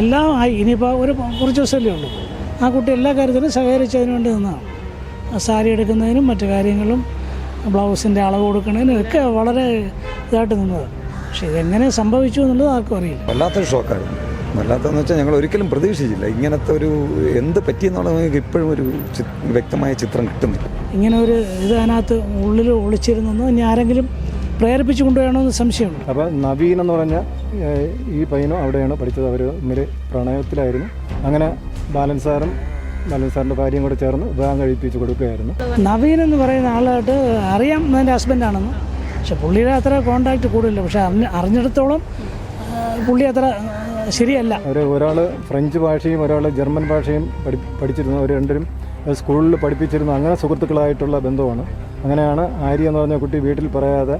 എല്ലാം ആയി. ഇനിയിപ്പോൾ ഒരു കുറച്ച് ദിവസമല്ലേ ഉള്ളൂ. ആ കുട്ടി എല്ലാ കാര്യത്തിനും സഹകരിച്ച് അതിന് വേണ്ടി നിന്നാണ് ആ സാരി എടുക്കുന്നതിനും മറ്റു കാര്യങ്ങളും ബ്ലൗസിന്റെ അളവ് കൊടുക്കുന്നതിനും ഒക്കെ വളരെ ഇതായിട്ട് നിന്നത്. പക്ഷേ ഇതെങ്ങനെ സംഭവിച്ചു എന്നുള്ളത് ആർക്കും അറിയില്ല. വല്ലാത്തൊരു ഷോക്കായിരുന്നു വല്ലാത്തതെന്ന് വെച്ചാൽ ഞങ്ങൾ ഒരിക്കലും പ്രതീക്ഷിച്ചില്ല. ഇങ്ങനത്തെ ഒരു എന്ത് പറ്റിയെന്നുള്ളത് നമുക്ക് ഇപ്പോഴും ഒരു വ്യക്തമായ ചിത്രം കിട്ടുന്നില്ല. ഇങ്ങനെ ഒരു ഇത് അതിനകത്ത് ഉള്ളിൽ ഒളിച്ചിരുന്നെന്നോ ഇനി ആരെങ്കിലും പ്രേരിപ്പിച്ചു കൊണ്ടുപോയാണോ എന്ന് സംശയമുണ്ട്. അപ്പോൾ നവീൻ എന്ന് പറഞ്ഞ ഈ പയ്യനും അവിടെയാണ് പഠിച്ചത്. അവർ തമ്മിൽ പ്രണയത്തിലായിരുന്നു. അങ്ങനെ ബാലൻ സാറും ബാലൻ സാറിന്റെ ഭാര്യയും കൂടെ ചേർന്ന് വിവാഹം കഴിപ്പിച്ച് കൊടുക്കുകയായിരുന്നു. നവീൻ എന്ന് പറയുന്ന ആളായിട്ട് അറിയാം എന്റെ ഹസ്ബൻഡാണെന്ന് പക്ഷെ പുള്ളിയുടെ അത്ര കോണ്ടാക്ട് കൂടുതലില്ല. പക്ഷെ അറിഞ്ഞ അറിഞ്ഞിടത്തോളം പുള്ളി അത്ര ശരിയല്ല. അവർ ഒരാൾ ഫ്രഞ്ച് ഭാഷയും ഒരാൾ ജർമ്മൻ ഭാഷയും പഠി പഠിച്ചിരുന്നു. അവർ രണ്ടുപേരും സ്കൂളിൽ പഠിപ്പിച്ചിരുന്നു. അങ്ങനെ സുഹൃത്തുക്കളായിട്ടുള്ള ബന്ധമാണ്. അങ്ങനെയാണ് ആര്യ എന്ന് പറഞ്ഞ കുട്ടി വീട്ടിൽ പറയാതെ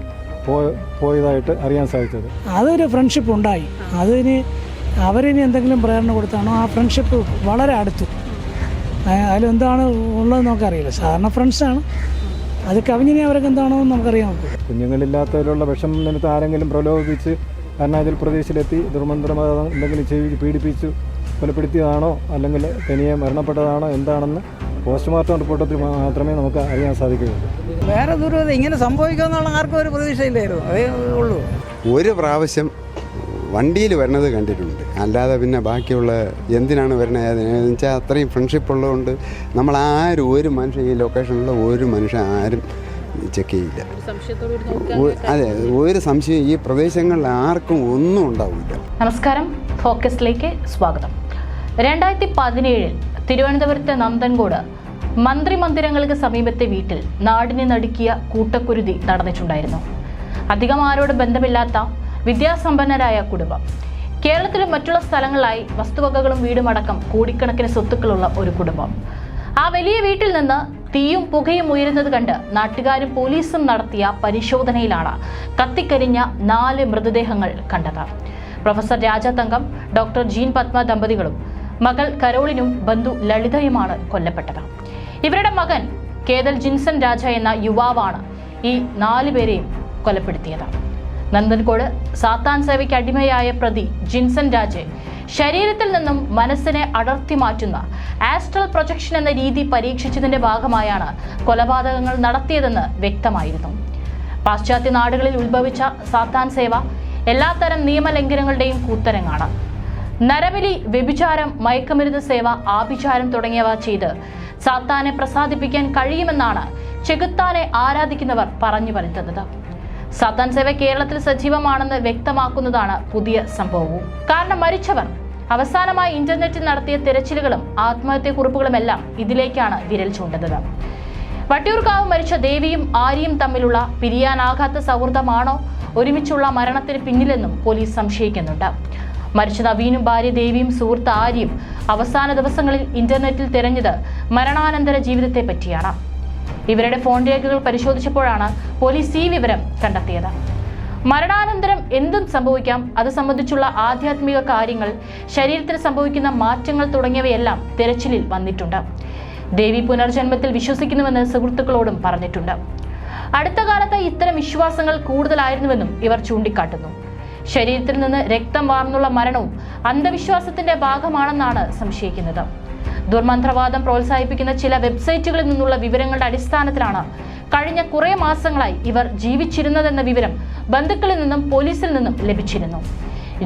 പോയതായിട്ട് അറിയാൻ സാധിച്ചത്. അതൊരു ഫ്രണ്ട്ഷിപ്പ് ഉണ്ടായി. അതിന് അവരിനി എന്തെങ്കിലും പ്രേരണ കൊടുത്താണോ ആ ഫ്രണ്ട്ഷിപ്പ് വളരെ അടുത്തു. അതിലെന്താണ് ഉള്ളതെന്ന് നമുക്കറിയില്ല. സാധാരണ ഫ്രണ്ട്സാണ് അത് കവിഞ്ഞിനി അവർക്ക് എന്താണോ പറ്റും. കുഞ്ഞുങ്ങളില്ലാത്തതിലുള്ള വിഷം നിമിത്തം ആരെങ്കിലും പ്രലോഭിപ്പിച്ച് അരുണാചൽ പ്രദേശിലെത്തി ദുർമന്ത്രമാതം എന്തെങ്കിലും ചെയ്ത് പീഡിപ്പിച്ചു കൊലപ്പെടുത്തിയതാണോ? അല്ലെങ്കിൽ തനിയെ മരണപ്പെട്ടതാണോ? എന്താണെന്ന് പോസ്റ്റ്മോർട്ടം റിപ്പോർട്ടിൽ മാത്രമേ നമുക്ക് അറിയാൻ സാധിക്കുകയുള്ളൂ. വേറെ ദുരൂഹത ഇങ്ങനെ സംഭവിക്കുമെന്നുള്ള ആർക്കും ഒരു പ്രതീക്ഷയില്ലായിരുന്നു. അതേ ഉള്ളൂ. ഒരു പ്രാവശ്യം വണ്ടിയിൽ വരുന്നത് കണ്ടിട്ടുണ്ട്. അല്ലാതെ പിന്നെ ബാക്കിയുള്ള എന്തിനാണ് വരണത് എന്ന് വെച്ചാൽ അത്രയും ഫ്രണ്ട്ഷിപ്പ് ഉള്ളതുകൊണ്ട് നമ്മൾ ആരും ഒരു മനുഷ്യൻ ഈ ലൊക്കേഷനിലുള്ള ഒരു മനുഷ്യൻ ആരും ചെക്ക് ചെയ്യില്ല. അതെ ഒരു സംശയം ഈ പ്രദേശങ്ങളിൽ ആർക്കും ഒന്നും ഉണ്ടാവില്ല. നമസ്കാരം. ഫോക്കസിലേക്ക് സ്വാഗതം. രണ്ടായിരത്തി പതിനേഴിൽ തിരുവനന്തപുരത്തെ നന്ദൻകോട്. മന്ത്രി മന്ദിരങ്ങൾക്ക് സമീപത്തെ വീട്ടിൽ നാടിനെ നടുക്കിയ കൂട്ടക്കുരുതി നടന്നിട്ടുണ്ടായിരുന്നു. അധികം ആരോട് ബന്ധമില്ലാത്ത വിദ്യാസമ്പന്നരായ കുടുംബം. കേരളത്തിലും മറ്റുള്ള സ്ഥലങ്ങളിലായി വസ്തുവകകളും വീടുമടക്കം കോടിക്കണക്കിന് സ്വത്തുക്കളുള്ള ഒരു കുടുംബം. ആ വലിയ വീട്ടിൽ നിന്ന് തീയും പുകയും ഉയരുന്നത് കണ്ട് നാട്ടുകാരും പോലീസും നടത്തിയ പരിശോധനയിലാണ് കത്തിക്കരിഞ്ഞ നാല് മൃതദേഹങ്ങൾ കണ്ടത്. Professor Rajathangam doctor Jean Padma ദമ്പതികളും മകൾ കരോളിനും ബന്ധു ലളിതയുമാണ് കൊല്ലപ്പെട്ടത്. ഇവരുടെ മകൻ കേതൽ ജിൻസൺ രാജ എന്ന യുവാവാണ് ഈ നാലുപേരെയും കൊലപ്പെടുത്തിയത്. നന്ദൻകോട് സാത്താൻ സേവയ്ക്ക് അടിമയായ പ്രതി ജിൻസൺ രാജെ ശരീരത്തിൽ നിന്നും മനസ്സിനെ അടർത്തി മാറ്റുന്ന ആസ്ട്രൽ പ്രൊജക്ഷൻ എന്ന രീതി പരീക്ഷിച്ചതിന്റെ ഭാഗമായാണ് കൊലപാതകങ്ങൾ നടത്തിയതെന്ന് വ്യക്തമായിരുന്നു. പാശ്ചാത്യ നാടുകളിൽ ഉത്ഭവിച്ച സാത്താൻ സേവ എല്ലാത്തരം നിയമലംഘനങ്ങളുടെയും കൂത്തരങ്ങാണ്. നരബലി വ്യഭിചാരം മയക്കുമരുന്ന് സേവ ആഭിചാരം തുടങ്ങിയവ ചെയ്ത് സാത്താനെ പ്രസാദിപ്പിക്കാൻ കഴിയുമെന്നാണ് ചെകുത്താനെ ആരാധിക്കുന്നവർ പറഞ്ഞു വരുത്തുന്നത്. സാത്താൻ സേവ കേരളത്തിൽ സജീവമാണെന്ന് വ്യക്തമാക്കുന്നതാണ് പുതിയ സംഭവവും. കാരണം മരിച്ചവർ അവസാനമായി ഇന്റർനെറ്റിൽ നടത്തിയ തിരച്ചിലുകളും ആത്മഹത്യക്കുറിപ്പുകളുമെല്ലാം ഇതിലേക്കാണ് വിരൽ ചൂണ്ടുന്നത്. വട്ടിയൂർക്കാവ് മരിച്ച ദേവിയും ആര്യയും തമ്മിലുള്ള പിരിയാനാകാത്ത സൗഹൃദമാണോ? ഒരുമിച്ചുള്ള മരണത്തിന് പിന്നിലെന്നും പോലീസ് സംശയിക്കുന്നുണ്ട്. മരിച്ച നവീനും ഭാര്യ ദേവിയും സുഹൃത്ത് ആര്യയും അവസാന ദിവസങ്ങളിൽ ഇന്റർനെറ്റിൽ തിരഞ്ഞത് മരണാനന്തര ജീവിതത്തെ പറ്റിയാണ്. ഇവരുടെ ഫോൺ രേഖകൾ പരിശോധിച്ചപ്പോഴാണ് പോലീസ് ഈ വിവരം കണ്ടെത്തിയത്. മരണാനന്തരം എന്തും സംഭവിക്കാം അത് സംബന്ധിച്ചുള്ള ആധ്യാത്മിക കാര്യങ്ങൾ ശരീരത്തിൽ സംഭവിക്കുന്ന മാറ്റങ്ങൾ തുടങ്ങിയവയെല്ലാം തിരച്ചിലിൽ വന്നിട്ടുണ്ട്. ദേവി പുനർജന്മത്തിൽ വിശ്വസിക്കുന്നുവെന്ന് സുഹൃത്തുക്കളോടും പറഞ്ഞിട്ടുണ്ട്. അടുത്ത കാലത്ത് ഇത്തരം വിശ്വാസങ്ങൾ കൂടുതലായിരുന്നുവെന്നും ഇവർ ചൂണ്ടിക്കാട്ടുന്നു. ശരീരത്തിൽ നിന്ന് രക്തം വാർന്നുള്ള മരണവും അന്ധവിശ്വാസത്തിന്റെ ഭാഗമാണെന്നാണ് സംശയിക്കുന്നത്. ദുർമന്ത്രവാദം പ്രോത്സാഹിപ്പിക്കുന്ന ചില വെബ്സൈറ്റുകളിൽ നിന്നുള്ള വിവരങ്ങളുടെ അടിസ്ഥാനത്തിലാണ് കഴിഞ്ഞ കുറേ മാസങ്ങളായി ഇവർ ജീവിച്ചിരുന്നതെന്ന വിവരം ബന്ധുക്കളിൽ നിന്നും പോലീസിൽ നിന്നും ലഭിച്ചിരുന്നു.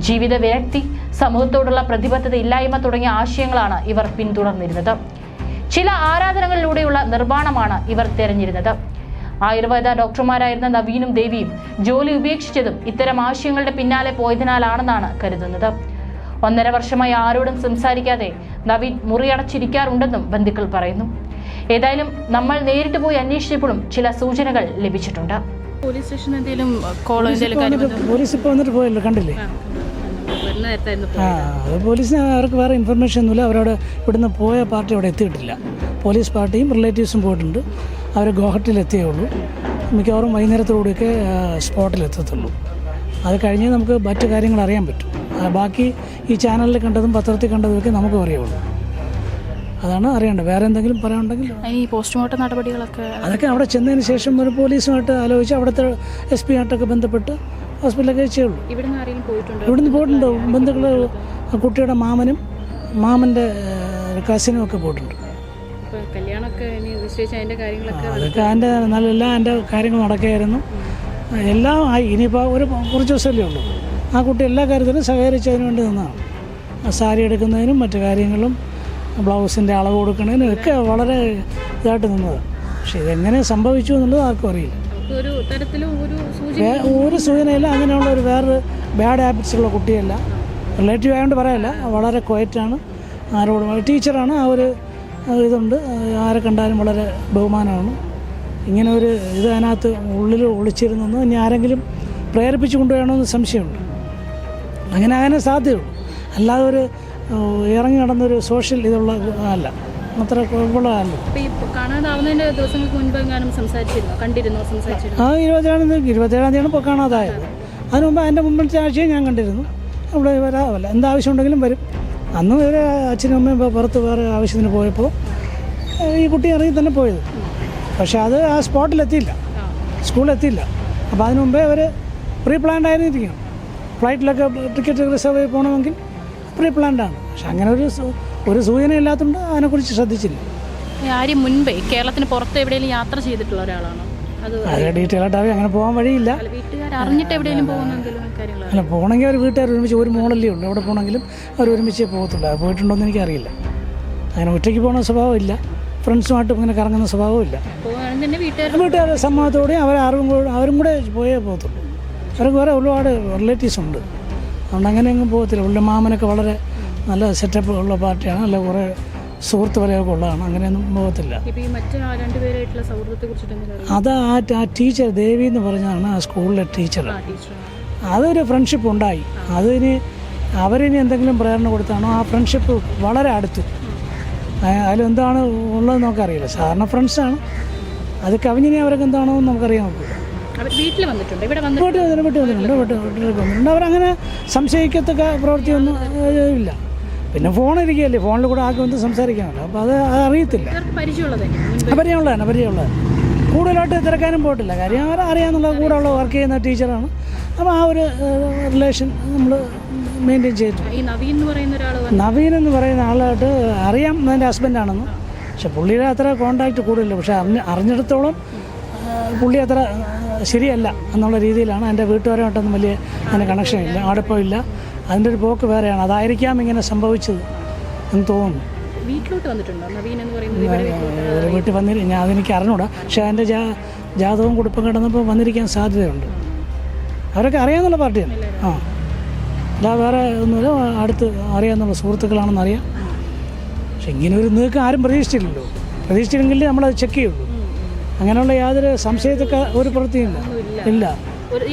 ജീവിത വിരക്തി സമൂഹത്തോടുള്ള പ്രതിബദ്ധത ഇല്ലായ്മ തുടങ്ങിയ ആശയങ്ങളാണ് ഇവർ പിന്തുടർന്നിരുന്നത്. ചില ആരാധനകളിലൂടെയുള്ള നിർമ്മാണമാണ് ഇവർ തിരഞ്ഞിരുന്നത് ആയുർവേദ ഡോക്ടർമാരായിരുന്ന നവീനും ദേവിയും ജോലി ഉപേക്ഷിച്ചതും ഇത്തരം ആശയങ്ങളുടെ പിന്നാലെ പോയതിനാലാണെന്നാണ് കരുതുന്നത്. ഒന്നര വർഷമായി ആരോടും സംസാരിക്കാതെ നവീൻ മുറിയടച്ചിരിക്കാറുണ്ടെന്നും ബന്ധുക്കൾ പറയുന്നു. ഏതായാലും നമ്മൾ നേരിട്ട് പോയി അന്വേഷിച്ചപ്പോഴും ചില സൂചനകൾ ലഭിച്ചിട്ടുണ്ട്. പോലീസ് സ്റ്റേഷനിൽ എന്തെങ്കിലും കോളോ എന്തെങ്കിലും കാര്യം പോലീസ് ഇപ്പോൾ വന്നിട്ട് പോയല്ലോ കണ്ടില്ലേ? ആ അത് പോലീസിന് അവർക്ക് വേറെ ഇൻഫർമേഷൻ ഒന്നുമില്ല. അവരവിടെ ഇവിടുന്ന് പോയ പാർട്ടി അവിടെ എത്തിയിട്ടില്ല. പോലീസ് പാർട്ടിയും റിലേറ്റീവ്സും പോയിട്ടുണ്ട്. അവർ ഗോഹട്ടിൽ എത്തിയേ ഉള്ളൂ. മിക്കവാറും വൈകുന്നേരത്തോടെയൊക്കെ സ്പോട്ടിലെത്തത്തുള്ളൂ. അത് കഴിഞ്ഞ് നമുക്ക് മറ്റു കാര്യങ്ങൾ അറിയാൻ പറ്റും. ബാക്കി ഈ ചാനലിൽ കണ്ടതും പത്രത്തിൽ കണ്ടതുമൊക്കെ നമുക്ക് അറിയുള്ളൂ. അതാണ് അറിയേണ്ടത്. വേറെ എന്തെങ്കിലും പറയാനുണ്ടെങ്കിൽ ഈ പോസ്റ്റ്മോർട്ടം നടപടികളൊക്കെ അതൊക്കെ അവിടെ ചെന്നതിന് ശേഷം ഒരു പോലീസുമായിട്ട് ആലോചിച്ച് അവിടുത്തെ എസ് പി ആയിട്ടൊക്കെ ബന്ധപ്പെട്ട് ഹോസ്പിറ്റലൊക്കെ ചെയ്യുള്ളൂ ഇവിടുന്ന് പോയിട്ടുണ്ടോ? ബന്ധുക്കൾ കുട്ടിയുടെ മാമനും മാമന്റെ കസിനും ഒക്കെ പോയിട്ടുണ്ട്. നിശ്ചയിച്ച കാര്യങ്ങളൊക്കെ അതൊക്കെ അതിന്റെ നല്ല എല്ലാം എന്റെ കാര്യങ്ങൾ നടക്കുകയായിരുന്നു. എല്ലാം ആയി ഇനിയിപ്പോൾ ഒരു കുറച്ച് ദിവസമല്ലേ ഉള്ളൂ. ആ കുട്ടി എല്ലാ കാര്യത്തിലും സഹകരിച്ചതിന് വേണ്ടി നിന്നാണ്. ആ സാരി എടുക്കുന്നതിനും മറ്റു കാര്യങ്ങളും ബ്ലൗസിന്റെ അളവ് കൊടുക്കുന്നതിനും ഒക്കെ വളരെ ഇതായിട്ട് നിന്നത്. പക്ഷേ ഇതെങ്ങനെ സംഭവിച്ചു എന്നുള്ളത് ആർക്കും അറിയില്ല. ഒരു സൂചനയില്ല. അങ്ങനെയുള്ള ഒരു വേറൊരു ബാഡ് ഹാബിറ്റ്സ് ഉള്ള കുട്ടിയല്ല. റിലേറ്റീവ് ആയതുകൊണ്ട് പറയല്ല. വളരെ ക്വയറ്റാണ് ആരോടും ടീച്ചറാണ് ആ ഒരു ഇതുണ്ട്. ആരെ കണ്ടാലും വളരെ ബഹുമാനമാണ്. ഇങ്ങനെ ഒരു ഇത് അതിനകത്ത് ഉള്ളിൽ ഒളിച്ചിരുന്നെന്ന് ഇനി ആരെങ്കിലും പ്രേരിപ്പിച്ചു കൊണ്ടുപോകണമെന്ന് സംശയമുണ്ട്. അങ്ങനെ അങ്ങനെ സാധ്യതയുള്ളൂ അല്ലാതെ ഒരു ഇറങ്ങി നടന്നൊരു സോഷ്യൽ ഇതുള്ള അല്ല. അത്ര കുഴപ്പമുള്ളതല്ല ആ ഇരുപത്തേഴാം തീയതി ഇരുപത്തേഴാം തീയതിയാണ് ഇപ്പോൾ കാണാതായത്. അതിന് മുമ്പ് അതിന്റെ മുമ്പിൽ ആഴ്ചയും ഞാൻ കണ്ടിരുന്നു. അവിടെ വരാമല്ല എന്താവശ്യം ഉണ്ടെങ്കിലും വരും. അന്ന് ഇവരെ അച്ഛനും അമ്മയും പുറത്ത് വേറെ ആവശ്യത്തിന് പോയപ്പോൾ ഈ കുട്ടി ഇറങ്ങി തന്നെ പോയത്. പക്ഷേ അത് ആ സ്പോട്ടിലെത്തിയില്ല. സ്കൂളിലെത്തിയില്ല. അപ്പോൾ അതിനു മുമ്പേ അവർ പ്രീ പ്ലാൻഡ് ആയിരുന്നിരിക്കണം ഫ്ലൈറ്റിലൊക്കെ ടിക്കറ്റ് റിസർവ് ചെയ്ത് പോകണമെങ്കിൽ പ്രീ പ്ലാൻഡ് ആണ്. പക്ഷെ അങ്ങനെ ഒരു ഒരു സൂചന ഇല്ലാത്തതുകൊണ്ട് അതിനെക്കുറിച്ച് ശ്രദ്ധിച്ചില്ല. ആര് മുൻപേ കേരളത്തിന് പുറത്ത് എവിടെയെങ്കിലും യാത്ര ചെയ്തിട്ടുള്ള ഒരാളാണോ? ഡീറ്റെയിൽ ആയിട്ട് അങ്ങനെ പോകാൻ വഴിയില്ല. അറിഞ്ഞിട്ട് എവിടെയെങ്കിലും പോകുന്ന അല്ല പോകണമെങ്കിൽ അവർ വീട്ടുകാർ ഒരുമിച്ച് ഒരു മോളല്ലേ ഉള്ളൂ. എവിടെ പോകണമെങ്കിലും അവർ ഒരുമിച്ച് പോകത്തുള്ളൂ. അത് പോയിട്ടുണ്ടോയെന്ന് എനിക്കറിയില്ല. അങ്ങനെ ഒറ്റയ്ക്ക് പോകുന്ന സ്വഭാവമില്ല ഫ്രണ്ട്സുമായിട്ട് ഇങ്ങനെ കറങ്ങുന്ന സ്വഭാവമില്ല വീട്ടുകാർ വീട്ടുകാരുടെ സമ്മതത്തോടെയും അവരെ അറിവും കൂടെ അവരും കൂടെ പോയേ പോകത്തുള്ളൂ. അവർക്ക് വേറെ ഒരുപാട് റിലേറ്റീവ്സ് ഉണ്ട്. അതുകൊണ്ട് അങ്ങനെയൊന്നും അങ്ങ് പോകത്തില്ല. ഉള്ള മാമനൊക്കെ വളരെ നല്ല സെറ്റപ്പ് ഉള്ള പാർട്ടിയാണ്. അല്ല കുറേ സുഹൃത്ത് വലയൊക്കെ ഉള്ളതാണ് അങ്ങനെയൊന്നും പോകത്തില്ല. അത് ആ ആ ടീച്ചർ ദേവി എന്ന് പറഞ്ഞാണ് ആ സ്കൂളിലെ ടീച്ചർ. അതൊരു ഫ്രണ്ട്ഷിപ്പ് ഉണ്ടായി. അതിന് അവരിനി എന്തെങ്കിലും പ്രേരണ കൊടുത്താണോ ആ ഫ്രണ്ട്ഷിപ്പ് വളരെ അടുത്തു. അതിലെന്താണ് ഉള്ളത് നമുക്കറിയില്ല. സാധാരണ ഫ്രണ്ട്സാണ് അത് കവിഞ്ഞിനി അവർക്ക് എന്താണോ എന്ന് നമുക്കറിയാൻ അവർ വീട്ടിൽ വന്നിട്ടുണ്ട്. ഇവിടെ വന്നിട്ടുണ്ട്. വീട്ടിൽ വന്നിട്ട് വീട്ടിൽ വന്നിട്ടുണ്ട് വീട്ടിൽ വീട്ടിലേക്ക് വന്നിട്ടുണ്ട്. അവരങ്ങനെ സംശയിക്കത്തക്ക പ്രവൃത്തിയൊന്നും ഇല്ല. പിന്നെ ഫോൺ ഇരിക്കുകയല്ലേ ഫോണിൽ കൂടെ ആക്കി വന്ന് സംസാരിക്കാമല്ലോ. അപ്പോൾ അത് അത് അറിയത്തില്ല. പരിചയമുള്ളതാണ് പരിചയമുള്ളതാണ് പരിചയമുള്ളത് കൂടുതലായിട്ട് തിരക്കാനും പോയിട്ടില്ല കാര്യം അവർ അറിയാമെന്നുള്ള കൂടെ ഉള്ള വർക്ക് ചെയ്യുന്ന ടീച്ചറാണ് അപ്പോൾ ആ ഒരു റിലേഷൻ നമ്മൾ മെയിന്റെയിൻ ചെയ്തിട്ടുണ്ട്. ഈ നവീൻ എന്ന് പറയുന്ന ഒരാൾ നവീൻ എന്ന് പറയുന്ന ആളായിട്ട് അറിയാം എന്റെ ഹസ്ബൻഡാണെന്ന് പക്ഷെ പുള്ളിയുടെ അത്ര കോണ്ടാക്റ്റ് കൂടുതലില്ല. പക്ഷെ അറിഞ്ഞ അറിഞ്ഞിടത്തോളം പുള്ളി അത്ര ശരിയല്ല എന്നുള്ള രീതിയിലാണ്. എന്റെ വീട്ടുകാരുമായിട്ടൊന്നും വലിയ അതിന് കണക്ഷൻ ഇല്ല അടുപ്പമില്ല. അതിന്റെ ഒരു പോക്ക് വേറെയാണ്. അതായിരിക്കാം ഇങ്ങനെ സംഭവിച്ചത് എന്ന് തോന്നുന്നു. വീട്ടിലോട്ട് വന്നിട്ടുണ്ടോ? നവീൻ എന്ന് പറയുന്നത് വീട്ടിൽ വന്നിരി ഞാൻ അതെനിക്ക് അറിഞ്ഞൂടാ. പക്ഷേ അതിന്റെ ജാ ജാതകവും കുടുംബം കിടന്നപ്പോൾ വന്നിരിക്കാൻ സാധ്യതയുണ്ട്. അവരൊക്കെ അറിയാമെന്നുള്ള പാർട്ടിയാണ്. ആ. അല്ല വേറെ ഒന്നുമില്ല. അടുത്ത് അറിയാമെന്നുള്ള സുഹൃത്തുക്കളാണെന്ന് അറിയാം. പക്ഷെ ഇങ്ങനെ ഒരു നീക്കം ആരും പ്രതീക്ഷിച്ചില്ലല്ലോ. പ്രതീക്ഷിച്ചില്ലെങ്കിൽ നമ്മളത് ചെക്ക് ചെയ്യുള്ളൂ. അങ്ങനെയുള്ള യാതൊരു സംശയത്തൊക്കെ ഒരു പ്രവൃത്തിയില്ല ഇല്ല.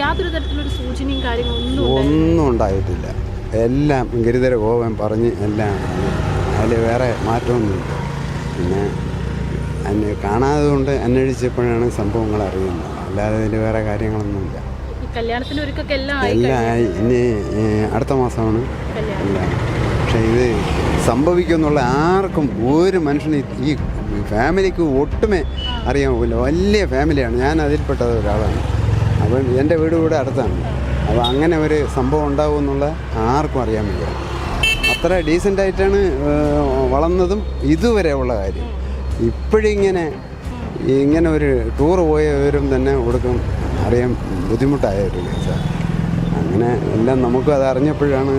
യാതൊരു തരത്തിലൊരു സൂചനയും കാര്യങ്ങളൊന്നും ഒന്നും ഉണ്ടായിട്ടില്ല. എല്ലാം ഗിരിധര ഗോപൻ പറഞ്ഞ് എല്ലാം അതിൽ വേറെ മാറ്റമൊന്നുമില്ല. പിന്നെ എന്നെ കാണാതെ കൊണ്ട് അന്വേഷിച്ചപ്പോഴാണ് സംഭവങ്ങൾ അറിയുന്നത്. അല്ലാതെ ഇതിൽ വേറെ കാര്യങ്ങളൊന്നുമില്ല. എല്ലാം ആയി ഇനി അടുത്ത മാസമാണ് എല്ലാം. പക്ഷേ ഇത് സംഭവിക്കുമെന്നുള്ള ആർക്കും ഒരു മനുഷ്യന് ഈ ഫാമിലിക്ക് ഒട്ടുമേ അറിയാൻ പോകില്ല. വലിയ ഫാമിലിയാണ്. ഞാൻ അതിൽപ്പെട്ടത് ഒരാളാണ്. അപ്പം എന്റെ വീട് ഇവിടെ അടുത്താണ്. അപ്പോൾ അങ്ങനെ ഒരു സംഭവം ഉണ്ടാവും എന്നുള്ള ആർക്കും അറിയാൻ വയ്യ. അത്ര ഡീസന്റായിട്ടാണ് വളർന്നതും ഇതുവരെ ഉള്ള കാര്യം. ഇപ്പോഴിങ്ങനെ ഇങ്ങനെ ഒരു ടൂർ പോയവരും തന്നെ കൊടുക്കും അറിയാൻ ബുദ്ധിമുട്ടായ ഒരു കേസാണ് അങ്ങനെ എല്ലാം നമുക്കും അത് അറിഞ്ഞപ്പോഴാണ്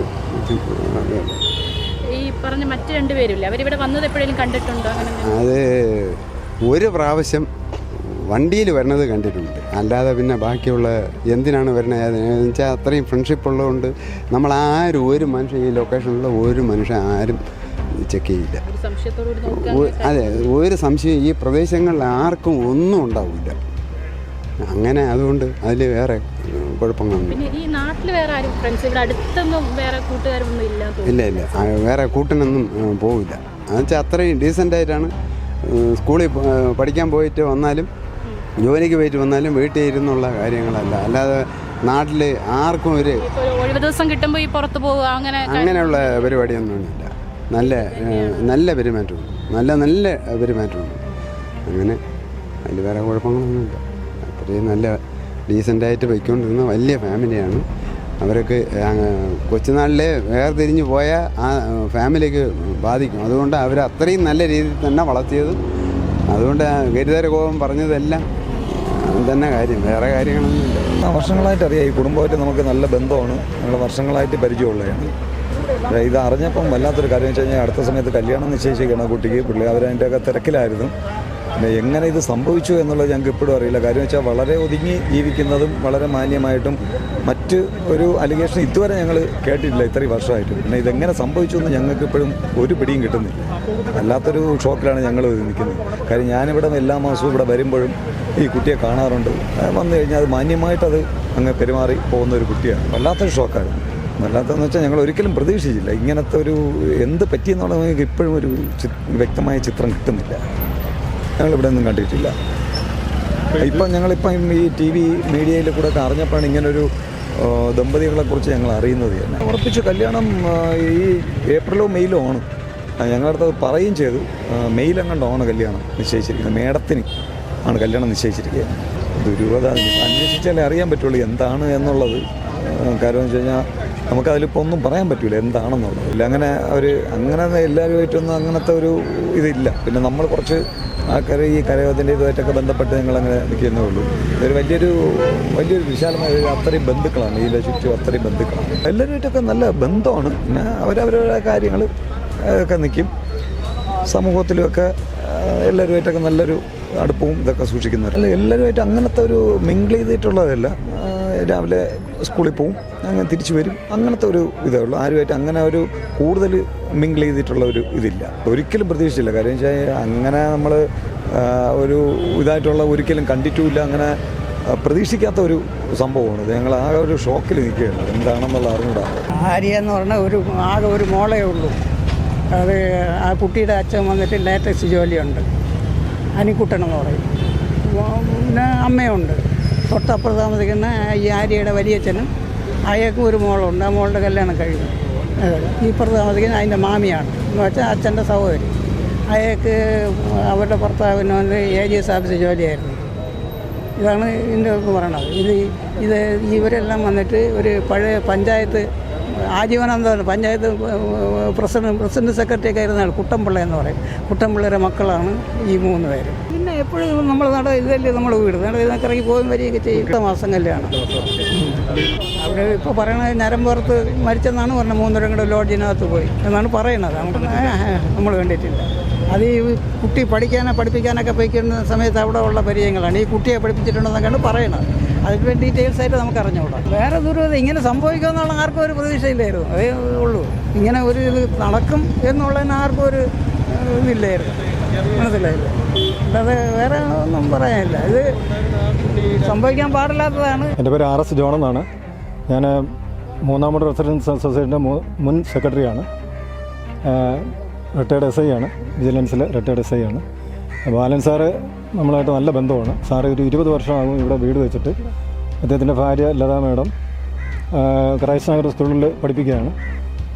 ഈ പറഞ്ഞ മറ്റു രണ്ടുപേരില്ലേ അവരിവിടെ വന്നത് എപ്പോഴെങ്കിലും കണ്ടിട്ടുണ്ടോ? അങ്ങനെ അത് ഒരു പ്രാവശ്യം വണ്ടിയിൽ വരുന്നത് കണ്ടിട്ടുണ്ട്. അല്ലാതെ പിന്നെ ബാക്കിയുള്ള എന്തിനാണ് വരുന്നത്? എന്ന് വെച്ചാൽ അത്രയും ഫ്രണ്ട്ഷിപ്പ് ഉള്ളതുകൊണ്ട് നമ്മൾ ആരും ഒരു മനുഷ്യൻ ഈ ലൊക്കേഷനിലുള്ള ഒരു മനുഷ്യൻ ആരും ചെക്ക് ചെയ്യില്ല. അതെ ഒരു സംശയം ഈ പ്രദേശങ്ങളിൽ ആർക്കും ഒന്നും ഉണ്ടാവില്ല. അങ്ങനെ അതുകൊണ്ട് അതിൽ വേറെ കുഴപ്പങ്ങളൊന്നും ഇല്ല ഇല്ല ഇല്ല. വേറെ കൂട്ടിനൊന്നും പോവില്ല. എന്നുവെച്ചാൽ അത്രയും ഡീസന്റായിട്ടാണ് സ്കൂളിൽ പഠിക്കാൻ പോയിട്ട് വന്നാലും ജോലിക്ക് പോയിട്ട് വന്നാലും വീട്ടിൽ ഇരുന്നുള്ള കാര്യങ്ങളല്ല. അല്ലാതെ നാട്ടിൽ ആർക്കും ഒരു ഒഴിവ് ദിവസം കിട്ടുമ്പോൾ ഈ പുറത്ത് പോവുക അങ്ങനെ അങ്ങനെയുള്ള പരിപാടിയൊന്നുമില്ല. നല്ല നല്ല പെരുമാറ്റമുണ്ട്. നല്ല നല്ല പെരുമാറ്റമുണ്ട്. അങ്ങനെ അതിൽ വേറെ കുഴപ്പങ്ങളൊന്നുമില്ല. അത്രയും നല്ല ഡീസന്റായിട്ട് പോയിക്കൊണ്ടിരുന്ന വലിയ ഫാമിലിയാണ്. അവരൊക്കെ കൊച്ചുനാളിലെ വേർതിരിഞ്ഞ് പോയ ആ ഫാമിലിക്ക് ബാധിക്കും. അതുകൊണ്ട് അവർ അത്രയും നല്ല രീതിയിൽ തന്നെ വളർത്തിയത് അതുകൊണ്ട് ഗരിതര കോപം പറഞ്ഞതെല്ലാം തന്നെ കാര്യം. വേറെ കാര്യങ്ങളൊന്നുമില്ല വർഷങ്ങളായിട്ട് അറിയാം. ഈ കുടുംബമായിട്ട് നമുക്ക് നല്ല ബന്ധമാണ്. ഞങ്ങൾ വർഷങ്ങളായിട്ട് പരിചയമുള്ളതാണ്. ഇത് അറിഞ്ഞപ്പം വല്ലാത്തൊരു കാര്യം വെച്ച് കഴിഞ്ഞാൽ അടുത്ത സമയത്ത് കല്യാണം നിശ്ചയിച്ചിരിക്കണം കുട്ടിക്ക്. പിള്ളേർ അവരതിന്റെയൊക്കെ തിരക്കിലായിരുന്നു. പിന്നെ എങ്ങനെ ഇത് സംഭവിച്ചു എന്നുള്ളത് ഞങ്ങൾക്ക് ഇപ്പോഴും അറിയില്ല. കാര്യം വെച്ചാൽ വളരെ ഒതുങ്ങി ജീവിക്കുന്നതും വളരെ മാന്യമായിട്ടും മറ്റ് ഒരു അലിഗേഷൻ ഇതുവരെ ഞങ്ങൾ കേട്ടിട്ടില്ല ഇത്രയും വർഷമായിട്ട്. പിന്നെ ഇതെങ്ങനെ സംഭവിച്ചു എന്ന് ഞങ്ങൾക്ക് ഇപ്പോഴും ഒരു പിടിയും കിട്ടുന്നില്ല. അല്ലാത്തൊരു ഷോക്കിലാണ് ഞങ്ങൾ നിൽക്കുന്നത്. കാര്യം ഞാനിവിടെ എല്ലാ മാസവും ഇവിടെ വരുമ്പോഴും ഈ കുട്ടിയെ കാണാറുണ്ട്. വന്നു കഴിഞ്ഞാൽ അത് മാന്യമായിട്ടത് അങ്ങ് പെരുമാറി പോകുന്ന ഒരു കുട്ടിയാണ്. വല്ലാത്തൊരു ഷോക്കായിരുന്നു വല്ലാത്തതെന്ന് വെച്ചാൽ ഞങ്ങൾ ഒരിക്കലും പ്രതീക്ഷിച്ചില്ല. ഇങ്ങനത്തെ ഒരു എന്ത് പറ്റിയെന്നുള്ളത് ഇപ്പോഴും ഒരു വ്യക്തമായ ചിത്രം കിട്ടുന്നില്ല. ഞങ്ങളിവിടെ ഒന്നും കണ്ടിട്ടില്ല. ഇപ്പം ഞങ്ങളിപ്പം ഈ ടി വി മീഡിയയിൽ കൂടെ ഒക്കെ അറിഞ്ഞപ്പോഴാണ് ഇങ്ങനൊരു ദമ്പതികളെക്കുറിച്ച് ഞങ്ങൾ അറിയുന്നത്. തന്നെ ഉറപ്പിച്ച് കല്യാണം ഈ ഏപ്രിലോ മെയിലോ ആണ്. ഞങ്ങളുടെ അത് പറയുകയും ചെയ്തു. ഓണ കല്യാണം നിശ്ചയിച്ചിരിക്കുന്നത്? മേടത്തിന് ആണ് കല്യാണം നിശ്ചയിച്ചിരിക്കുക ദുരൂഹത അന്വേഷിച്ചാലേ അറിയാൻ പറ്റുള്ളൂ എന്താണ് എന്നുള്ളത്. കാര്യം എന്ന് വെച്ച് കഴിഞ്ഞാൽ നമുക്കതിലിപ്പോൾ ഒന്നും പറയാൻ പറ്റില്ല എന്താണെന്നുള്ളത്. ഇല്ല അങ്ങനെ ഒരു അങ്ങനെ എല്ലാവരുമായിട്ടൊന്നും അങ്ങനത്തെ ഒരു ഇതില്ല. പിന്നെ നമ്മൾ കുറച്ച് ആൾക്കാർ ഈ കരയോധന്റെ ഇതുമായിട്ടൊക്കെ ബന്ധപ്പെട്ട് ഞങ്ങളങ്ങനെ നിൽക്കുന്നേ ഉള്ളൂ. ഇതൊരു വലിയൊരു വലിയൊരു വിശാലമായ ഒരു അത്രയും ബന്ധുക്കളാണ്. ഈ ചുറ്റും അത്രയും ബന്ധുക്കളാണ്. എല്ലാവരുമായിട്ടൊക്കെ നല്ല ബന്ധമാണ്. പിന്നെ അവരവരുടെ കാര്യങ്ങൾ ഒക്കെ നിൽക്കും സമൂഹത്തിലുമൊക്കെ എല്ലാവരുമായിട്ടൊക്കെ നല്ലൊരു അടുപ്പവും ഇതൊക്കെ സൂക്ഷിക്കുന്നവർ എല്ലാവരുമായിട്ട് അങ്ങനത്തെ ഒരു മിങ്കിൾ ചെയ്തിട്ടുള്ളതല്ല. രാവിലെ സ്കൂളിൽ പോവും അങ്ങനെ തിരിച്ചു വരും. അങ്ങനത്തെ ഒരു ഇതേ ഉള്ളൂ. ആരുമായിട്ട് അങ്ങനെ ഒരു കൂടുതൽ മിങ്കിൾ ചെയ്തിട്ടുള്ള ഒരു ഇതില്ല. ഒരിക്കലും പ്രതീക്ഷിച്ചില്ല. കാര്യം വെച്ചാൽ അങ്ങനെ നമ്മൾ ഒരു ഇതായിട്ടുള്ള ഒരിക്കലും കണ്ടിട്ടുമില്ല. അങ്ങനെ പ്രതീക്ഷിക്കാത്ത ഒരു സംഭവമാണ്. ഇത് ഞങ്ങൾ ആകെ ഒരു ഷോക്കിൽ നിൽക്കുകയാണ്. എന്താണെന്നുള്ള അറിഞ്ഞൂടാ. ഭാര്യ എന്ന് പറഞ്ഞാൽ ഒരു ആകെ ഒരു മോളേ ഉള്ളൂ. അത് ആ കുട്ടിയുടെ അച്ഛൻ വന്നിട്ട് ലേറ്റസ്റ്റ് ജോലിയുണ്ട്. അനിക്കുട്ടൻ എന്ന് പറയും. പിന്നെ അമ്മയുണ്ട്. തൊട്ടപ്പുറത്ത് താമസിക്കുന്ന ഈ ആര്യയുടെ വലിയച്ഛനും അയാൾക്കും ഒരു മോളുണ്ട്. ആ മോളുടെ കല്യാണം കഴിഞ്ഞു. ഇപ്പുറത്ത് താമസിക്കുന്ന അതിന്റെ മാമിയാണ്. എന്ന് വെച്ചാൽ അച്ഛന്റെ സഹോദരി. അയാൾക്ക് അവരുടെ ഭർത്താവിന് വന്ന് എസ് ഓഫീസ് ജോലിയായിരുന്നു. ഇതാണ് ഇതിന്റെ പറയണത്. ഇത് ഇത് ഇവരെല്ലാം വന്നിട്ട് ഒരു പഴയ പഞ്ചായത്ത് ആജീവനാന്തമാണ് പഞ്ചായത്ത് പ്രസിഡന്റ് പ്രസിഡന്റ് സെക്രട്ടറി ഒക്കെ ആയിരുന്ന ആൾ കുട്ടമ്പിള്ള എന്ന് പറയും. കുട്ടമ്പിള്ളയുടെ മക്കളാണ് ഈ മൂന്ന് പേര്. എപ്പോഴും നമ്മൾ നട ഇതല്ലേ നമ്മുടെ വീട്. നട ഇതൊക്കെ ഇറങ്ങി പോകും വരികയൊക്കെ ചെയ്യും. മാസം കല്യാണം. അവിടെ ഇപ്പോൾ പറയണത് ഞരമ്പുറത്ത് മരിച്ചെന്നാണ് പറഞ്ഞത്. മൂന്നരം കൂടെ ലോഡ്ജിനകത്ത് പോയി. എന്നാണ് പറയണത്. നമ്മൾ കണ്ടിട്ടില്ല. അത് ഈ കുട്ടി പഠിക്കാനോ പഠിപ്പിക്കാനൊക്കെ പോയിക്കുന്ന സമയത്ത് അവിടെ ഉള്ള പരിചയങ്ങളാണ്. ഈ കുട്ടിയെ പഠിപ്പിച്ചിട്ടുണ്ടെന്നൊക്കെയാണ് പറയണത്. അതിന്റെ ഡീറ്റെയിൽസ് ആയിട്ട് നമുക്ക് അറിഞ്ഞുകൂടാ. വേറെ ദൂരം ഇങ്ങനെ സംഭവിക്കുമെന്നുള്ള ആർക്കും ഒരു പ്രതീക്ഷയില്ലായിരുന്നു. അതേ ഉള്ളൂ. ഇങ്ങനെ ഒരു ഇത് നടക്കും എന്നുള്ളതിന് ആർക്കും ഒരു ഇതില്ലായിരുന്നു. മനസ്സിലായില്ല? അല്ലാതെ വേറെ ഒന്നും പറയാനില്ല. ഇത് സംഭവിക്കാൻ പാടില്ലാത്തതാണ്. എന്റെ പേര് ആർ എസ് ജോൺ എന്നാണ്. ഞാൻ മൂന്നാമത് റെസിഡൻസ് അസോസിയേഷന്റെ മുൻ സെക്രട്ടറിയാണ്. റിട്ടയർഡ് എസ് ഐ ആണ്. വിജിലൻസിലെ റിട്ടയർഡ് എസ് ഐ ആണ്. ബാലൻ സാറ് നമ്മളായിട്ട് നല്ല ബന്ധമാണ്. സാറ് ഒരു ഇരുപത് വർഷമാകും ഇവിടെ വീട് വെച്ചിട്ട്. അദ്ദേഹത്തിന്റെ ഭാര്യ ലതാ മേഡം ക്രൈസ്റ്റ് നഗർ സ്കൂളിൽ പഠിപ്പിക്കുകയാണ്.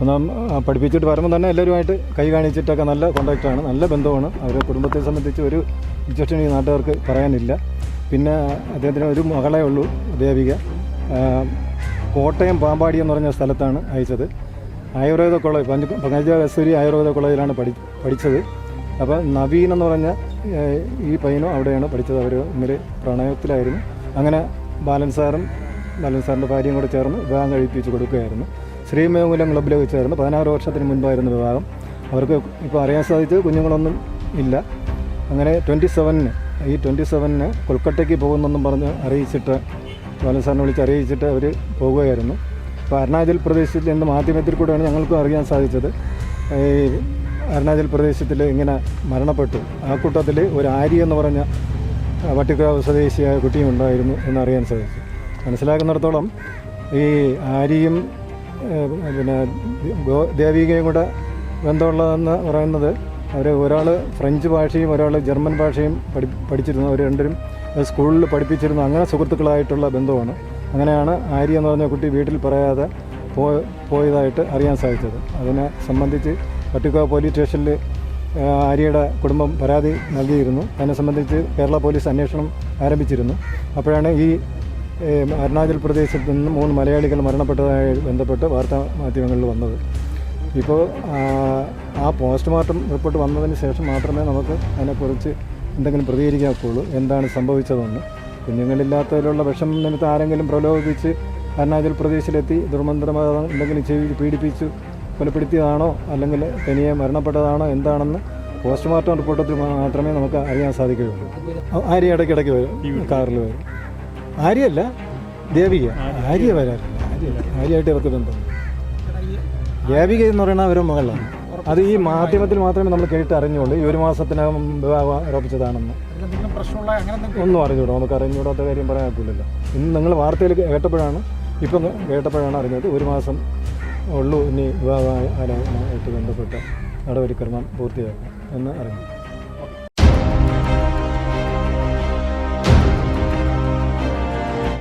ഒന്നാം പഠിപ്പിച്ചിട്ട് വരുമ്പോൾ തന്നെ എല്ലാവരുമായിട്ട് കൈ കാണിച്ചിട്ടൊക്കെ നല്ല കോണ്ടാക്റ്റാണ് നല്ല ബന്ധമാണ്. അവരെ കുടുംബത്തെ സംബന്ധിച്ച് ഒരു ഇഞ്ചക്ഷൻ ഈ നാട്ടുകാർക്ക് പറയാനില്ല. പിന്നെ അദ്ദേഹത്തിന് ഒരു മകളേ ഉള്ളൂ ദേവിക. കോട്ടയം പാമ്പാടി എന്ന് പറഞ്ഞ സ്ഥലത്താണ് അയച്ചത്. ആയുർവേദ കോളേജ് പഞ്ച പങ്കജ ആയുർവേദ കോളേജിലാണ് പഠി പഠിച്ചത്. അപ്പോൾ നവീൻ എന്ന് പറഞ്ഞ ഈ പയ്യനും അവിടെയാണ് പഠിച്ചത്. അവർ ഇന്നലെ പ്രണയത്തിലായിരുന്നു. അങ്ങനെ ബാലൻ സാറും ബാലൻ സാറിന്റെ ഭാര്യയും കൂടെ ചേർന്ന് വിവാഹം കഴിപ്പിച്ച് കൊടുക്കുകയായിരുന്നു. ശ്രീമേകുലം ക്ലബ്ബിലെ വെച്ചായിരുന്നു പതിനാറ് വർഷത്തിന് മുൻപായിരുന്നു വിവാഹം. അവർക്ക് ഇപ്പോൾ അറിയാൻ സാധിച്ചു കുഞ്ഞുങ്ങളൊന്നും ഇല്ല. അങ്ങനെ ട്വന്റി സെവനിന് ഈ ട്വന്റി സെവനിന് കൊൽക്കട്ടയ്ക്ക് പോകുന്നെന്നും പറഞ്ഞ് അറിയിച്ചിട്ട് ബാലൻ സാറിനെ വിളിച്ച് അറിയിച്ചിട്ട് അവർ പോവുകയായിരുന്നു അപ്പോൾ അരുണാചൽ പ്രദേശിൽ നിന്ന് മാധ്യമത്തിൽ കൂടെയാണ് ഞങ്ങൾക്കും അറിയാൻ സാധിച്ചത്. ഈ അരുണാചൽ പ്രദേശത്തിൽ ഇങ്ങനെ മരണപ്പെട്ടു. ആ കൂട്ടത്തിൽ ഒരു ആര്യ എന്ന് പറഞ്ഞ വട്ടിക്കാവ് സ്വദേശിയായ കുട്ടിയും ഉണ്ടായിരുന്നു എന്നറിയാൻ സാധിച്ചു. മനസ്സിലാക്കുന്നിടത്തോളം ഈ ആര്യയും ഏഹ്, പിന്നെ ദേവികയും കൂടെ ബന്ധമുള്ളതെന്ന് പറയുന്നത് അവർ ഒരാൾ ഫ്രഞ്ച് ഭാഷയും ഒരാൾ ജർമ്മൻ ഭാഷയും പഠി പഠിച്ചിരുന്നു. അവർ രണ്ടരും സ്കൂളിൽ പഠിപ്പിച്ചിരുന്നു. അങ്ങനെ സുഹൃത്തുക്കളായിട്ടുള്ള ബന്ധമാണ്. അങ്ങനെയാണ് ആര്യ എന്ന് പറഞ്ഞ കുട്ടി വീട്ടിൽ പറയാതെ പോയതായിട്ട് അറിയാൻ സാധിച്ചത്. അതിനെ സംബന്ധിച്ച് പട്ടിക്കോ പോലീസ് സ്റ്റേഷനിൽ ആര്യയുടെ കുടുംബം പരാതി നൽകിയിരുന്നു. അതിനെ സംബന്ധിച്ച് കേരള പോലീസ് അന്വേഷണം ആരംഭിച്ചിരുന്നു. അപ്പോഴാണ് ഈ അരുണാചൽ പ്രദേശിൽ നിന്ന് മൂന്ന് മലയാളികൾ മരണപ്പെട്ടതായി ബന്ധപ്പെട്ട് വാർത്താ മാധ്യമങ്ങളിൽ വന്നത്. ഇപ്പോൾ ആ, പോസ്റ്റ്മോർട്ടം റിപ്പോർട്ട് വന്നതിന് ശേഷം മാത്രമേ നമുക്ക് അതിനെക്കുറിച്ച് എന്തെങ്കിലും പ്രതികരിക്കാത്തുള്ളൂ എന്താണ് സംഭവിച്ചതെന്ന്. കുഞ്ഞുങ്ങളില്ലാത്തതിലുള്ള വിഷം നിമിത്തം ആരെങ്കിലും പ്രലോഭിപ്പിച്ച് അരുണാചൽ പ്രദേശിലെത്തി ദുർമന്ത്രമായ എന്തെങ്കിലും ചെയ്ത് പീഡിപ്പിച്ചു കൊലപ്പെടുത്തിയതാണോ? അല്ലെങ്കിൽ തനിയെ മരണപ്പെട്ടതാണോ? എന്താണെന്ന് പോസ്റ്റ്മോർട്ടം റിപ്പോർട്ടത്തിൽ മാത്രമേ നമുക്ക് അറിയാൻ സാധിക്കുകയുള്ളൂ. ആര് ഇടയ്ക്കിടയ്ക്ക് വരും കാറിൽ വരും. ആര്യല്ല. ദേവിക. ആര്യ വരാറില്ല ആര്യായിട്ട് ഇവർക്ക് ബന്ധം ദേവിക എന്ന് പറയുന്ന ഒരു മകളാണ്. അത് ഈ മാധ്യമത്തിൽ മാത്രമേ നമ്മൾ കേട്ട് അറിഞ്ഞുള്ളൂ. ഈ ഒരു മാസത്തിനകം വിവാഹം ആരോപിച്ചതാണെന്ന്. ഒന്നും അറിഞ്ഞൂടാ. നമുക്ക് അറിഞ്ഞൂടാത്ത കാര്യം പറയാൻ പറ്റില്ലല്ലോ ഇന്ന് നിങ്ങൾ വാർത്തയിൽ കേട്ടപ്പോഴാണ് ഇപ്പം കേട്ടപ്പോഴാണ് അറിഞ്ഞത് ഒരു മാസം ഉള്ളൂ ഇനി വിവാഹ ആലോചനയായിട്ട് ബന്ധപ്പെട്ട നടപടിക്രമം പൂർത്തിയാക്കാം എന്ന് അറിഞ്ഞു